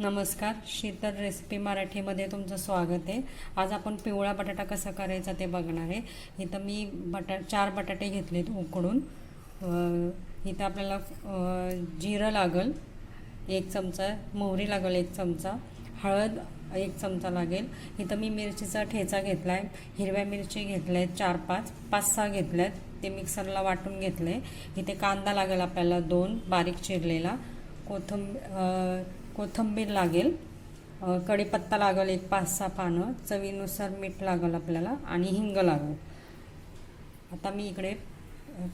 नमस्कार शीतल रेसिपी मराठीमध्ये तुमचं स्वागत आहे. आज आपण पिवळा बटाटा कसा करायचा ते बघणार आहे. इथं मी बटा चार बटाटे घेतलेत उकडून. इथं आपल्याला जिरं लागल एक चमचा मोहरी लागल एक चमचा हळद एक चमचा लागेल. इथं मी मिरचीचा ठेचा घेतला आहे हिरव्या मिरची घेतल्या आहेत चार पाच पाच सहा घेतल्या आहेत ते मिक्सरला वाटून घेतले इथे कांदा लागेल आपल्याला दोन बारीक चिरलेला. कोथंब कोथिंबीर लागेल कढीपत्ता लागेल एक पाच सहा पानं चवीनुसार मीठ लागेल आपल्याला आणि हिंग लागेल. आता मी इकडे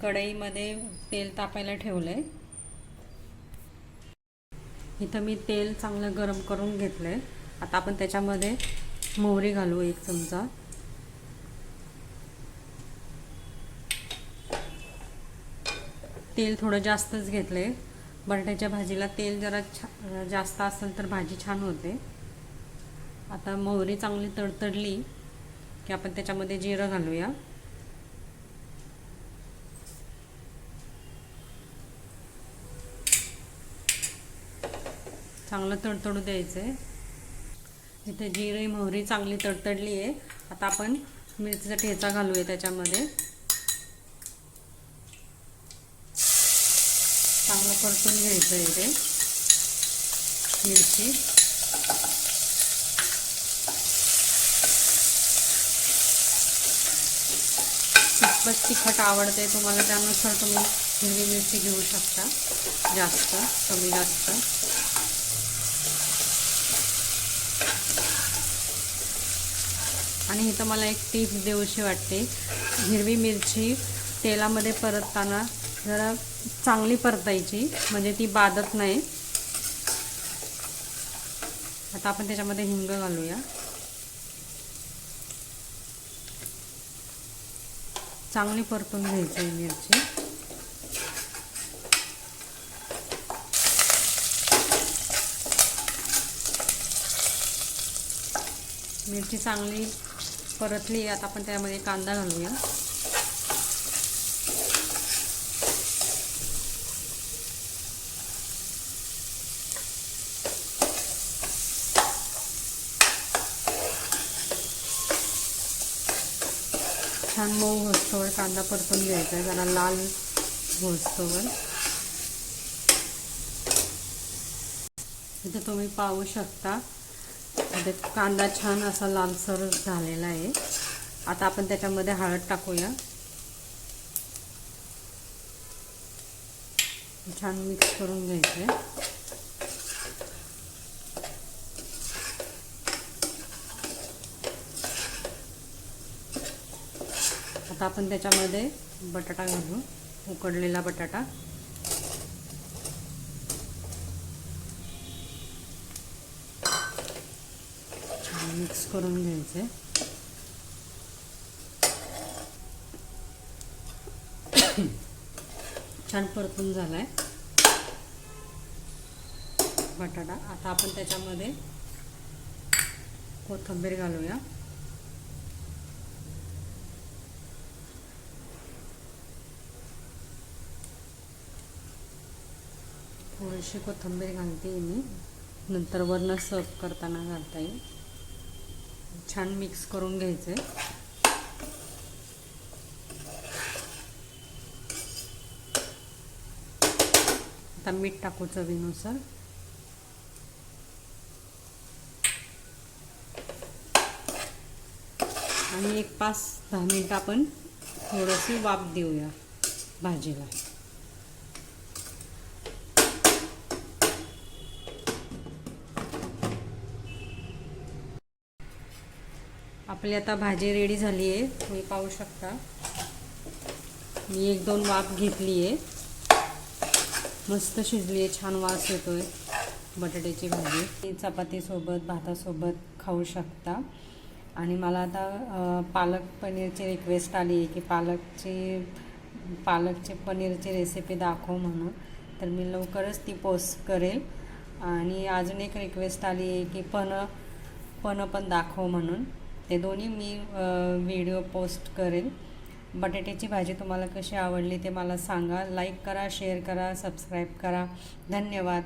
कढईमध्ये तेल तापायला ठेवलं आहे इथं मी तेल चांगलं गरम करून घेतलं आहे आता आपण त्याच्यामध्ये मोहरी घालू एक चमचा. तेल थोडं जास्तच घेतलं आहे बटाट्याच्या भाजीला तेल जरा छा जास्त असेल तर भाजी छान होते. आता मोहरी चांगली तडतडली की आपण त्याच्यामध्ये जिरं घालूया. चांगलं तडतडू द्यायचं. आहे इथे जिरे मोहरी चांगली तडतडली आहे. आता आपण मिरचीचा ठेचा घालूया त्याच्यामध्ये. चांगलं परतून घ्यायचं आहे इथे. मिरची. कितपत तिखट आवडते तुम्हाला त्यानुसार तुम्ही हिरवी मिरची घेऊ शकता. जास्त कमी जास्त. आणि इथं मला एक टीप देऊशी वाटते. हिरवी मिरची तेलामध्ये परतताना जरा चांगली परतायची म्हणजे ती बाधत नाही. आता आपण त्याच्यामध्ये हिंग घालूया. चांगली परतून घ्यायची मिरची. मिरची चांगली परतली आता आपण त्यामध्ये कांदा घालूया. छान मऊ होस्तोवर कांदा परतून घ्यायचा आहे. जरा लाल होस्तोवर इथे तुम्ही पाहू शकता. इथे कांदा छान असा लालसर झालेला आहे. आता आपण त्याच्यामध्ये हळद टाकूया. छान मिक्स करून घ्यायचं आहे आता आपण त्याच्यामध्ये बटाटा घालू उकडलेला बटाटा. मिक्स करून घ्यायचे. छान परतून झालाय. बटाटा. आता आपण त्याच्यामध्ये कोथंबीर घालूया. थोडीशी कोथिंबीर घालते मी. नंतर वरनं सर्व करताना घालता. येईल छान मिक्स करून घ्यायचं. आहे आता मीठ टाकू चवीनुसार. आणि एक पाच दहा मिनटं आपण थोडंसं वाफ देऊया भाजीला. आपली आता भाजी रेडी झाली आहे तुम्ही पाहू शकता. मी एक दोन वाफ घेतली आहे मस्त शिजली आहे छान वास आहे बटाट्याची भाजी. चपातीसोबत भातासोबत खाऊ शकता. आणि मला आता पालक पनीरची रिक्वेस्ट आली आहे की पालकची पालकची पनीरची रेसिपी दाखव म्हणून. तर मी लवकरच ती पोस्ट करेल. आणि अजून एक रिक्वेस्ट आली आहे की पण पण पण दाखव म्हणून. ते दोन्ही मी व्हिडिओ पोस्ट करेन. बटाट्याची भाजी तुम्हाला कशी आवडली ते मला सांगा. लाईक करा शेअर करा सबस्क्राईब करा. धन्यवाद.